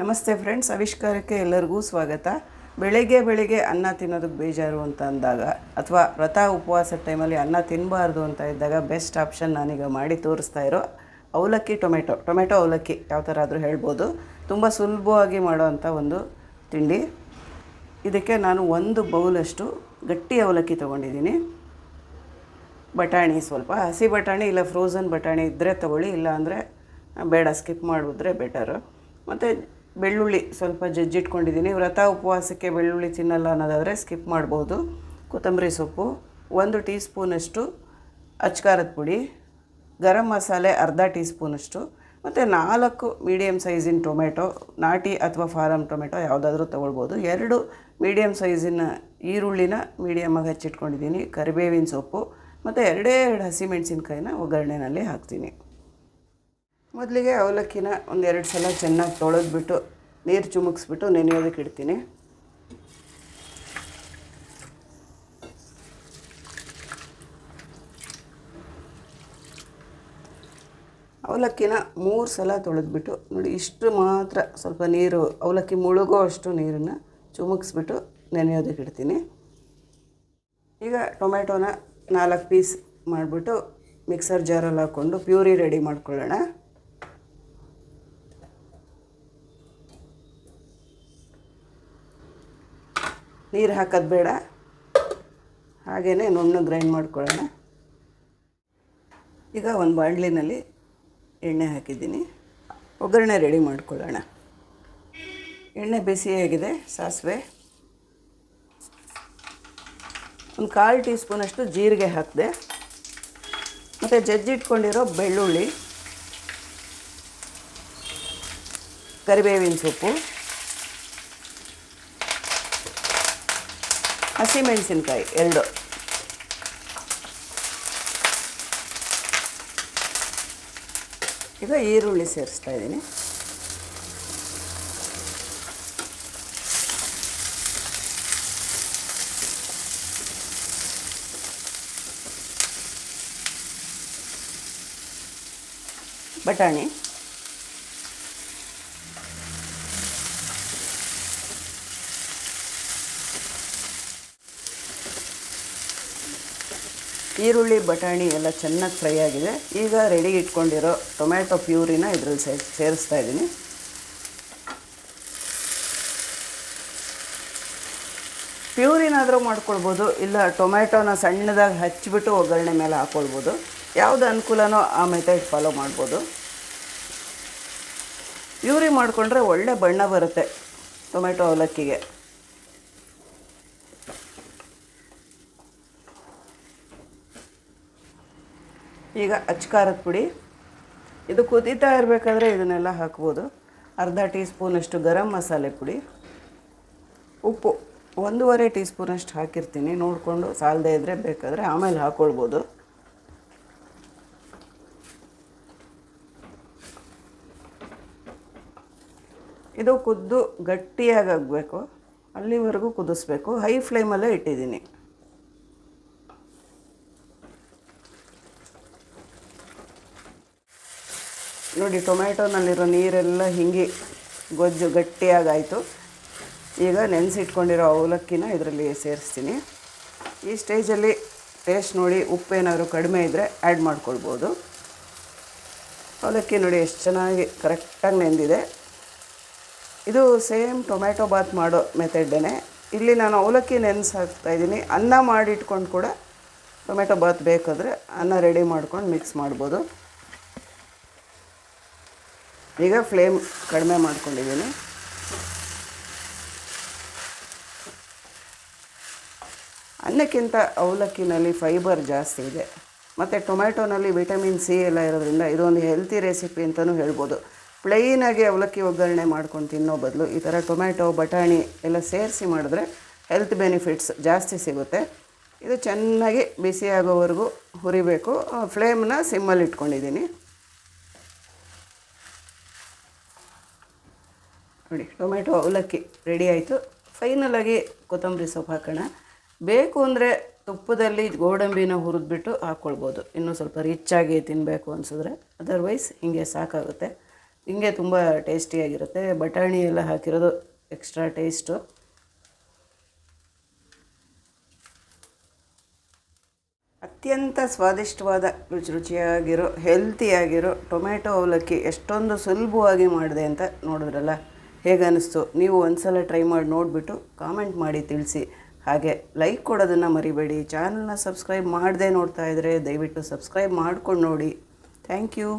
ನಮಸ್ತೆ ಫ್ರೆಂಡ್ಸ್, ಆವಿಷ್ಕಾರಕ್ಕೆ ಎಲ್ಲರಿಗೂ ಸ್ವಾಗತ. ಬೆಳಗ್ಗೆ ಬೆಳಿಗ್ಗೆ ಅನ್ನ ತಿನ್ನೋದಕ್ಕೆ ಬೇಜಾರು ಅಂತ ಅಂದಾಗ, ಅಥವಾ ವ್ರತ ಉಪವಾಸ ಟೈಮಲ್ಲಿ ಅನ್ನ ತಿನ್ನಬಾರ್ದು ಅಂತ ಇದ್ದಾಗ ಬೆಸ್ಟ್ ಆಪ್ಷನ್ ನಾನೀಗ ಮಾಡಿ ತೋರಿಸ್ತಾ ಇರೋ ಅವಲಕ್ಕಿ ಟೊಮೆಟೊ. ಟೊಮೆಟೊ ಅವಲಕ್ಕಿ ಯಾವ ಥರ ಆದರೂ ಹೇಳ್ಬೋದು. ತುಂಬ ಸುಲಭವಾಗಿ ಮಾಡೋವಂಥ ಒಂದು ತಿಂಡಿ. ಇದಕ್ಕೆ ನಾನು ಒಂದು ಬೌಲಷ್ಟು ಗಟ್ಟಿ ಅವಲಕ್ಕಿ ತೊಗೊಂಡಿದ್ದೀನಿ. ಬಟಾಣಿ ಸ್ವಲ್ಪ. ಹಸಿ ಬಟಾಣಿ ಇಲ್ಲ ಫ್ರೋಝನ್ ಬಟಾಣಿ ಇದ್ದರೆ ತೊಗೊಳ್ಳಿ ಇಲ್ಲ ಅಂದರೆ ಬೇಡ ಸ್ಕಿಪ್ ಮಾಡಿದ್ರೆ ಬೆಟರು ಮತ್ತು ಬೆಳ್ಳುಳ್ಳಿ ಸ್ವಲ್ಪ ಜಜ್ಜಿಟ್ಕೊಂಡಿದ್ದೀನಿ ವ್ರತ ಉಪವಾಸಕ್ಕೆ ಬೆಳ್ಳುಳ್ಳಿ ತಿನ್ನಲ್ಲ ಅನ್ನೋದಾದರೆ ಸ್ಕಿಪ್ ಮಾಡ್ಬೋದು. ಕೊತ್ತಂಬರಿ ಸೊಪ್ಪು, ಒಂದು ಟೀ ಸ್ಪೂನಷ್ಟು ಅಚ್ಕಾರದ ಪುಡಿ, ಗರಂ ಮಸಾಲೆ ಅರ್ಧ ಟೀ ಸ್ಪೂನಷ್ಟು ಮತ್ತು ನಾಲ್ಕು ಮೀಡಿಯಮ್ ಸೈಜಿನ ಟೊಮೆಟೊ ನಾಟಿ ಅಥವಾ ಫಾರಮ್ ಟೊಮೆಟೊ ಯಾವುದಾದ್ರೂ ತೊಗೊಳ್ಬೋದು. ಎರಡು ಮೀಡಿಯಮ್ ಸೈಜಿನ ಈರುಳ್ಳಿನ ಮೀಡಿಯಮಾಗಿ ಹಚ್ಚಿಟ್ಕೊಂಡಿದ್ದೀನಿ. ಕರಿಬೇವಿನ ಸೊಪ್ಪು ಮತ್ತು ಎರಡೇ ಎರಡು ಹಸಿಮೆಣಸಿನ್ಕಾಯಿನ ಒಗ್ಗರಣೆನಲ್ಲಿ ಹಾಕ್ತೀನಿ. ಮೊದಲಿಗೆ ಅವಲಕ್ಕಿನ ಒಂದೆರಡು ಸಲ ಚೆನ್ನಾಗಿ ತೊಳೆದ್ಬಿಟ್ಟು ನೀರು ಚುಮುಕ್ಸ್ಬಿಟ್ಟು ನೆನೆಯೋದಕ್ಕೆ ಇಡ್ತೀನಿ. ಅವಲಕ್ಕಿನ ಮೂರು ಸಲ ತೊಳೆದ್ಬಿಟ್ಟು ನೋಡಿ ಇಷ್ಟು ಮಾತ್ರ ಸ್ವಲ್ಪ ನೀರು, ಅವಲಕ್ಕಿ ಮುಳುಗೋ ಅಷ್ಟು ನೀರನ್ನು ಚುಮುಕ್ಸ್ಬಿಟ್ಟು ನೆನೆಯೋದಕ್ಕೆ ಇಡ್ತೀನಿ. ಈಗ ಟೊಮೆಟೊನ ನಾಲ್ಕು ಪೀಸ್ ಮಾಡಿಬಿಟ್ಟು ಮಿಕ್ಸರ್ ಜಾರಲ್ಲಿ ಹಾಕ್ಕೊಂಡು ಪ್ಯೂರಿ ರೆಡಿ ಮಾಡ್ಕೊಳ್ಳೋಣ. ನೀರು ಹಾಕೋದು ಬೇಡ. ಹಾಗೇ ನುಣ್ಣು ಗ್ರೈಂಡ್ ಮಾಡ್ಕೊಳ್ಳೋಣ. ಈಗ ಒಂದು ಬಾಣಲಿನಲ್ಲಿ ಎಣ್ಣೆ ಹಾಕಿದ್ದೀನಿ. ಒಗ್ಗರಣೆ ರೆಡಿ ಮಾಡ್ಕೊಳ್ಳೋಣ. ಎಣ್ಣೆ ಬಿಸಿಯಾಗಿದೆ ಸಾಸಿವೆ. ಒಂದು ಕಾಲು ಟೀ ಸ್ಪೂನಷ್ಟು ಜೀರಿಗೆ ಹಾಕಿದೆ. ಮತ್ತು ಜಜ್ಜಿಟ್ಕೊಂಡಿರೋ ಬೆಳ್ಳುಳ್ಳಿ, ಕರಿಬೇವಿನ ಸೊಪ್ಪು. ಹಸಿಮೆಣಸಿನ್ಕಾಯಿ ಎರಡು ಈಗ ಈರುಳ್ಳಿ ಸೇರಿಸ್ತಾ ಇದ್ದೀನಿ. ಬಟಾಣಿ. ಈರುಳ್ಳಿ, ಬಟಾಣಿ ಎಲ್ಲ ಚೆನ್ನಾಗಿ ಫ್ರೈ ಆಗಿದೆ. ಈಗ ರೆಡಿ ಇಟ್ಕೊಂಡಿರೋ ಟೊಮ್ಯಾಟೊ ಪ್ಯೂರಿನ ಇದರಲ್ಲಿ ಸೇ, ಸೇರಿಸ್ತಾ ಇದ್ದೀನಿ. ಪ್ಯೂರಿನಾದರೂ ಮಾಡ್ಕೊಳ್ಬೋದು, ಇಲ್ಲ ಟೊಮ್ಯಾಟೊನ ಸಣ್ಣದಾಗಿ ಹಚ್ಚಿಬಿಟ್ಟು ಒಗ್ಗರಣೆ ಮೇಲೆ ಹಾಕ್ಕೊಳ್ಬೋದು ಯಾವುದು ಅನುಕೂಲನೋ ಆ ಮೆಥಡ್ ಫಾಲೋ ಮಾಡ್ಬೋದು. ಪ್ಯೂರಿ ಮಾಡಿಕೊಂಡ್ರೆ ಒಳ್ಳೆ ಬಣ್ಣ ಬರುತ್ತೆ ಟೊಮೆಟೊ ಅವಲಕ್ಕಿಗೆ. ಈಗ ಅಚ್ಕಾರದ ಪುಡಿ. ಇದು ಕುದೀತಾ ಇರಬೇಕಾದ್ರೆ ಇದನ್ನೆಲ್ಲ ಹಾಕ್ಬೋದು. ಅರ್ಧ ಟೀ ಸ್ಪೂನಷ್ಟು ಗರಂ ಮಸಾಲೆ ಪುಡಿ. ಉಪ್ಪು ಒಂದೂವರೆ ಟೀ ಸ್ಪೂನಷ್ಟು ಹಾಕಿರ್ತೀನಿ. ನೋಡಿಕೊಂಡು ಸಾಲದೇ ಇದ್ದರೆ ಬೇಕಾದರೆ ಆಮೇಲೆ ಹಾಕ್ಕೊಳ್ಬೋದು ಇದು ಕುದ್ದು ಗಟ್ಟಿಯಾಗಬೇಕು ಅಲ್ಲಿವರೆಗೂ ಕುದಿಸ್ಬೇಕು. ಹೈ ಫ್ಲೇಮಲ್ಲೇ ಇಟ್ಟಿದ್ದೀನಿ. ನೋಡಿ, ಟೊಮ್ಯಾಟೊನಲ್ಲಿರೋ ನೀರೆಲ್ಲ ಹಿಂಗೆ ಗೊಜ್ಜು ಗಟ್ಟಿಯಾಗಾಯಿತು. ಈಗ ನೆನೆಸಿಟ್ಕೊಂಡಿರೋ ಅವಲಕ್ಕಿನ ಇದರಲ್ಲಿ ಸೇರಿಸ್ತೀನಿ. ಈ ಸ್ಟೇಜಲ್ಲಿ ಟೇಸ್ಟ್ ನೋಡಿ ಉಪ್ಪೇನಾದರೂ ಕಡಿಮೆ ಇದ್ದರೆ ಆ್ಯಡ್ ಮಾಡ್ಕೊಳ್ಬೋದು. ಅವಲಕ್ಕಿ ನೋಡಿ, ಎಷ್ಟು ಚೆನ್ನಾಗಿ ಕರೆಕ್ಟಾಗಿ ನೆಂದಿದೆ. ಇದು ಸೇಮ್ ಟೊಮ್ಯಾಟೊ ಬಾತ್ ಮಾಡೋ ಮೆಥಡ್ಡೇ ಇಲ್ಲಿ ನಾನು ಅವಲಕ್ಕಿ ಹಾಕ್ತಾಯಿದ್ದೀನಿ ಅನ್ನ ಮಾಡಿಟ್ಕೊಂಡು ಕೂಡ ಟೊಮೆಟೊ ಬಾತ್ ಬೇಕಾದರೆ ಅನ್ನ ರೆಡಿ ಮಾಡ್ಕೊಂಡು ಮಿಕ್ಸ್ ಮಾಡ್ಬೋದು. ಈಗ ಫ್ಲೇಮ್ ಕಡಿಮೆ ಮಾಡ್ಕೊಂಡಿದ್ದೀನಿ. ಅನ್ನಕ್ಕಿಂತ ಅವಲಕ್ಕಿನಲ್ಲಿ ಫೈಬರ್ ಜಾಸ್ತಿ ಇದೆ. ಮತ್ತು ಟೊಮ್ಯಾಟೊನಲ್ಲಿ ವಿಟಮಿನ್ ಸಿ ಎಲ್ಲ ಇರೋದ್ರಿಂದ ಇದೊಂದು ಹೆಲ್ತಿ ರೆಸಿಪಿ ಅಂತಲೂ ಹೇಳ್ಬೋದು. ಪ್ಲೈನಾಗಿ ಅವಲಕ್ಕಿ ಒಗ್ಗರಣೆ ಮಾಡ್ಕೊಂಡು ತಿನ್ನೋ ಬದಲು ಈ ಥರ ಟೊಮ್ಯಾಟೊ, ಬಟಾಣಿ ಎಲ್ಲ ಸೇರಿಸಿ ಮಾಡಿದ್ರೆ ಹೆಲ್ತ್ ಬೆನಿಫಿಟ್ಸ್ ಜಾಸ್ತಿ ಸಿಗುತ್ತೆ. ಇದು ಚೆನ್ನಾಗಿ ಬಿಸಿಯಾಗೋವರೆಗೂ ಹುರಿಬೇಕು. ಫ್ಲೇಮನ್ನ ಸಿಮ್ಮಲ್ಲಿ ಇಟ್ಕೊಂಡಿದ್ದೀನಿ. ನೋಡಿ ಟೊಮೆಟೊ ಅವಲಕ್ಕಿ ರೆಡಿ ಆಯಿತು. ಫೈನಲಾಗಿ ಕೊತ್ತಂಬರಿ ಸೊಪ್ಪು ಹಾಕೋಣ. ಬೇಕು ಅಂದರೆ ತುಪ್ಪದಲ್ಲಿ ಗೋಡಂಬಿನ ಹುರಿದ್ಬಿಟ್ಟು ಹಾಕ್ಕೊಳ್ಬೋದು ಇನ್ನೂ ಸ್ವಲ್ಪ ರಿಚ್ಚಾಗಿ ತಿನ್ನಬೇಕು ಅನಿಸಿದ್ರೆ. ಅದರ್ವೈಸ್ ಹೀಗೆ ಸಾಕಾಗುತ್ತೆ. ಹಿಂಗೆ ತುಂಬ ಟೇಸ್ಟಿಯಾಗಿರುತ್ತೆ ಬಟಾಣಿ ಎಲ್ಲ ಹಾಕಿರೋದು ಎಕ್ಸ್ಟ್ರಾ ಟೇಸ್ಟು ಅತ್ಯಂತ ಸ್ವಾದಿಷ್ಟವಾದ, ರುಚಿ ರುಚಿಯಾಗಿರೋ ಹೆಲ್ತಿಯಾಗಿರೋ ಟೊಮೆಟೊ ಅವಲಕ್ಕಿ ಎಷ್ಟೊಂದು ಸುಲಭವಾಗಿ ಮಾಡಿದೆ ಅಂತ ನೋಡಿದ್ರಲ್ಲ? ಹೇಗೆ ಅನ್ನಿಸ್ತು ನೀವು ಒಂದ್ಸಲ ಟ್ರೈ ಮಾಡಿ ನೋಡಿಬಿಟ್ಟು ಕಾಮೆಂಟ್ ಮಾಡಿ ತಿಳಿಸಿ. ಹಾಗೆ ಲೈಕ್ ಕೊಡೋದನ್ನು ಮರಿಬೇಡಿ. ಚಾನಲ್ನ ಸಬ್ಸ್ಕ್ರೈಬ್ ಮಾಡದೆ ನೋಡ್ತಾ ಇದ್ದರೆ ದಯವಿಟ್ಟು ಸಬ್ಸ್ಕ್ರೈಬ್ ಮಾಡ್ಕೊಂಡು ನೋಡಿ. Thank you